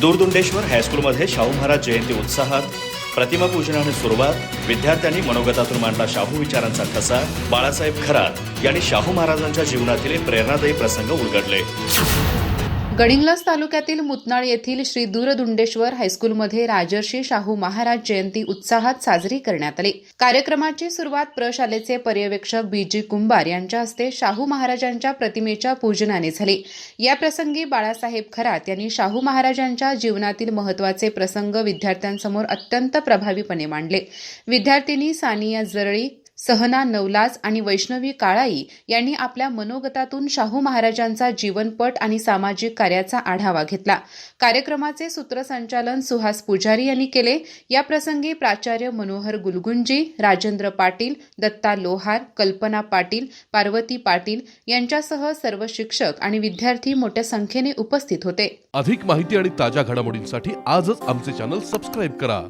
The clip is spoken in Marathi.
दूरदुंडेश्वर हायस्कूलमध्ये शाहू महाराज जयंती उत्साहात प्रतिमा पूजनाने सुरुवात विद्यार्थ्यांनी मनोगतातून मांडला शाहू विचारांचा ठसा बाळासाहेब खरात यांनी शाहू महाराजांच्या जीवनातील प्रेरणादायी प्रसंग उलगडले. गडिंग्लज तालुक्यातील मुतनाळ येथील श्री दूरदुंडेश्वर हायस्कूलमध्ये राजर्षी शाहू महाराज जयंती उत्साहात साजरी करण्यात आली. कार्यक्रमाची सुरुवात प्रशालेचे पर्यवेक्षक बी जी कुंभार यांच्या हस्ते शाहू महाराजांच्या प्रतिमेच्या पूजनाने झाली. या प्रसंगी बाळासाहेब खरात यांनी शाहू महाराजांच्या जीवनातील महत्त्वाचे प्रसंग विद्यार्थ्यांसमोर अत्यंत प्रभावीपणे मांडले. विद्यार्थिनी सानिया जरळी सहना नवलाज आणि वैष्णवी काळाई यांनी आपल्या मनोगतातून शाहू महाराजांचा जीवनपट आणि सामाजिक कार्याचा आढावा घेतला. कार्यक्रमाचे सूत्रसंचालन सुहास पुजारी यांनी केले. या प्रसंगी प्राचार्य मनोहर गुलगुंजी राजेंद्र पाटील दत्ता लोहार कल्पना पाटील पार्वती पाटील यांच्यासह सर्व शिक्षक आणि विद्यार्थी मोठ्या संख्येने उपस्थित होते. अधिक माहिती आणि ताज्या घडामोडींसाठी आजच आमचे चॅनल सबस्क्राईब करा.